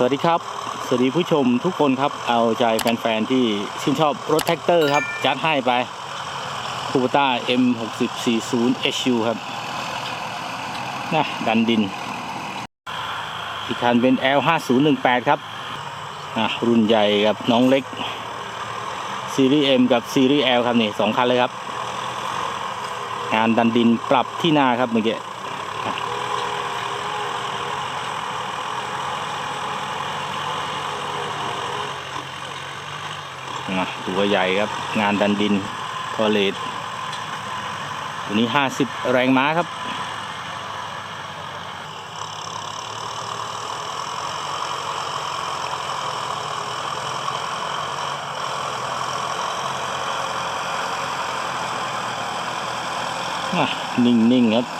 สวัสดีครับ สวัสดีผู้ชมทุกคนครับ เอาใจแฟนๆที่ชื่นชอบรถแท็กเตอร์ครับ จัดให้ไปคูปต้า M6040 HU ครับนะดันดิน อีกคันเป็น L5018 ครับอะรุ่นใหญ่กับน้องเล็ก ซีรีส์ M กับซีรีส์ L ครับนี่สองคันเลยครับ งานดันดินปรับที่นาครับเมื่อกี้ นะตัวใหญ่ครับ งานดันดินพอเลตตัวนี้ 50 แรงม้าครับ นิ่งๆครับ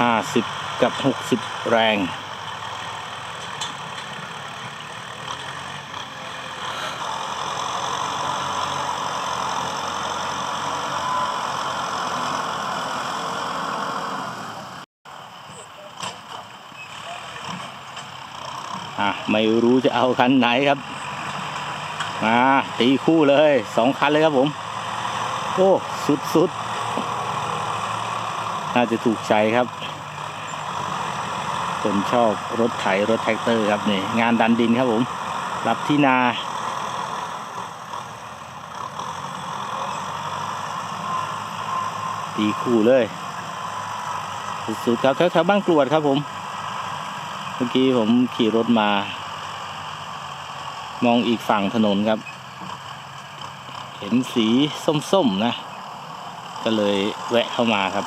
ห้าสิบกับหกสิบแรง อะ ไม่รู้จะเอาคันไหนครับ มาตีคู่เลยสองคันเลยครับผม โอ้ สุดๆน่าจะถูกใจครับ คนชอบรถไถรถแท็กเตอร์ครับนี่งานดันดินครับผมรับที่นาตีคู่เลยสุดๆครับแถวๆบ้านกรวดครับผม เมื่อกี้ผมขี่รถมา มองอีกฝั่งถนนครับ เห็นสีส้มๆนะ ก็เลยแวะเข้ามาครับ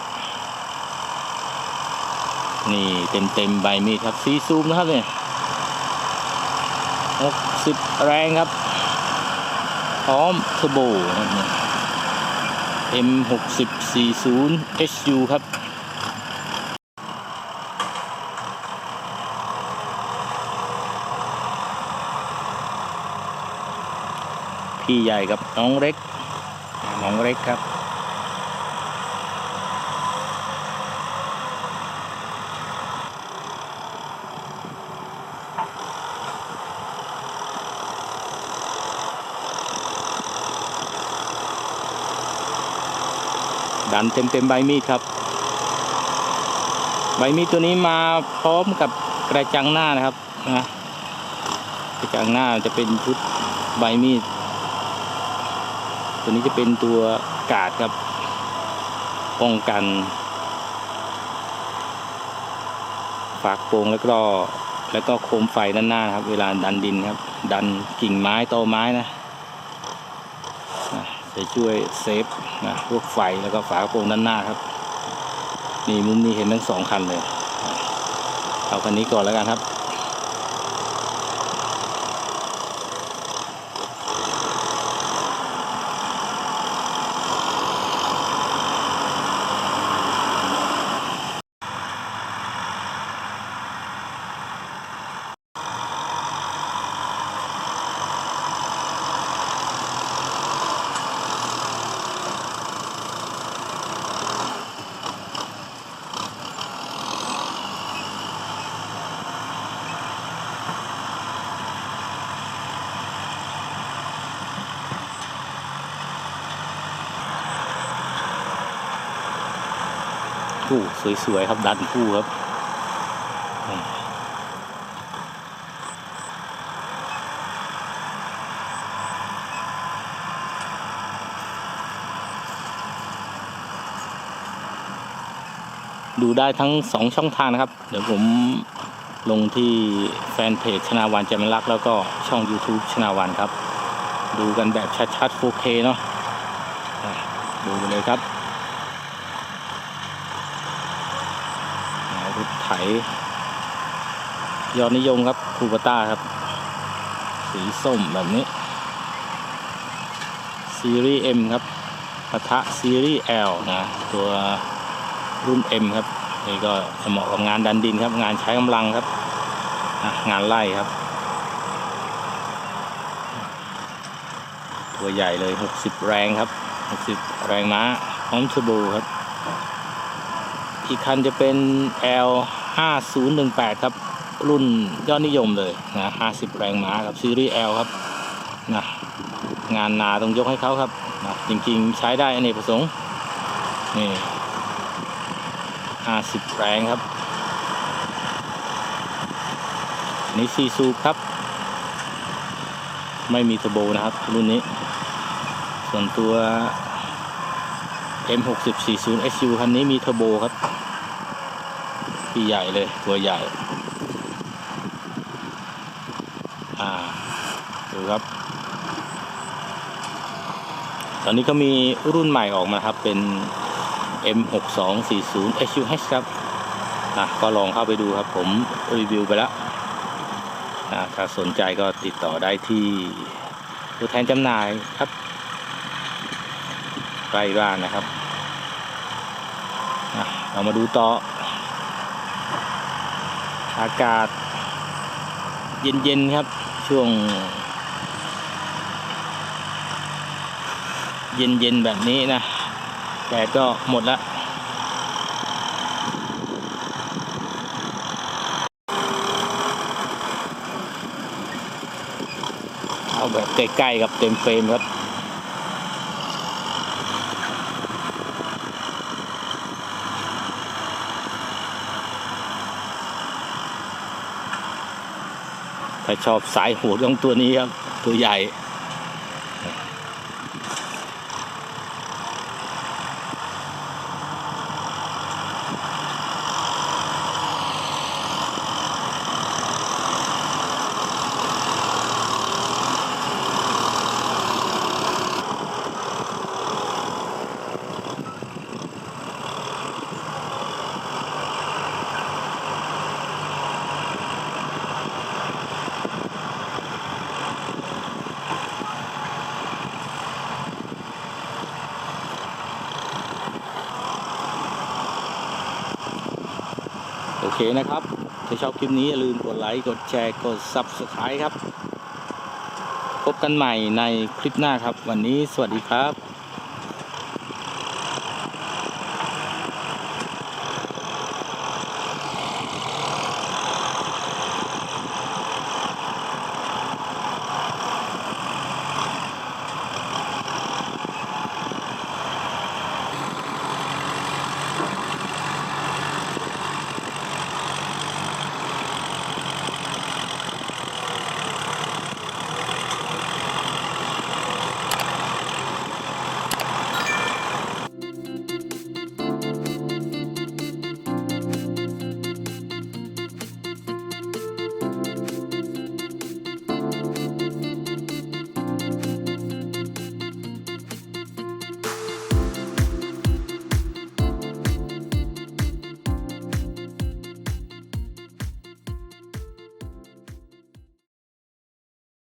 นี่เต็มเต็มๆใบมีดครับซีซูมนะครับเนี่ยหกสิบแรงครับ พร้อมเทอร์โบนะครับเนี่ย M หกสิบสี่ศูนย์ HU ครับ พี่ใหญ่กับน้องเล็ก น้องเล็กครับ ดันเต็มเต็มๆใบมีดครับ ใบมีดตัวนี้มาพร้อมกับกระจังหน้านะครับนะกระจังหน้าจะเป็นชุดใบมีด ตัวนี้จะเป็นตัวกาดครับป้องกันฝากโปรงแล้วก็แล้วก็โคมไฟด้านหน้านะครับ เวลาดันดินครับ ดันกิ่งไม้โตไม้นะ จะช่วยเซฟนะพวกไฟแล้วก็ฝากระโปรงด้านหน้าครับ นี่มุมนี้เห็นทั้งสองคันเลย เอาคันนี้ก่อนแล้วกันครับ คู่สวยๆครับดันคู่ครับดูได้ทั้งสองช่องทางนะครับ เดี๋ยวผมลงที่แฟนเพจชนาวันจำรัก แล้วก็ช่อง YouTube ชนาวันครับ ดูกันแบบชัดๆ 4K เนาะดูเลยครับ รถ ไถ ยอดนิยมครับคูปต้าครับ สีส้มแบบนี้ ซีรีส์ M ครับปะทะซีรีส์ L นะ ตัวรุ่น M ครับนี่ก็เหมาะกับงานดันดินครับ งานใช้กำลังครับ งานไล่ครับ ตัวใหญ่เลย 60 แรงครับ 60 แรงม้าพร้อมเทอร์โบครับ อีกคันจะเป็น L 5018 ครับ รุ่นยอดนิยมเลยนะ50 แรงม้าครับซีรีส์ L ครับนะงานนาต้องยกให้เขาครับนะจริงๆใช้ได้อเนกประสงค์นี่50 แรงครับนนี้ซีซูครับ ไม่มีเทอร์โบนะครับ รุ่นนี้ ส่วนตัว M6040 SU คันนี้มีเทอร์โบครับพี่ใหญ่เลย ตัวใหญ่ อ่า ดูครับ ตอนนี้ก็มีรุ่นใหม่ออกมาครับ เป็น M6240 SUH ครับนะก็ลองเข้าไปดูครับ ผมรีวิวไปแล้วนะถ้าสนใจก็ติดต่อได้ที่ตัวแทนจำหน่ายครับ ใกล้บ้านนะครับเรามาดูต่อ อากาศ เย็นๆครับ ช่วง เย็นๆแบบนี้นะแดดก็หมดละเอาแบบใกล้ๆกับเต็มเฟรมครับ ถ้าชอบสายโหดของตัวนี้ครับ ตัวใหญ่ เคนะครับ ถ้าชอบคลิปนี้อย่าลืมกดไลค์ กดแชร์ กด Subscribe ครับ พบกันใหม่ในคลิปหน้าครับ วันนี้สวัสดีครับ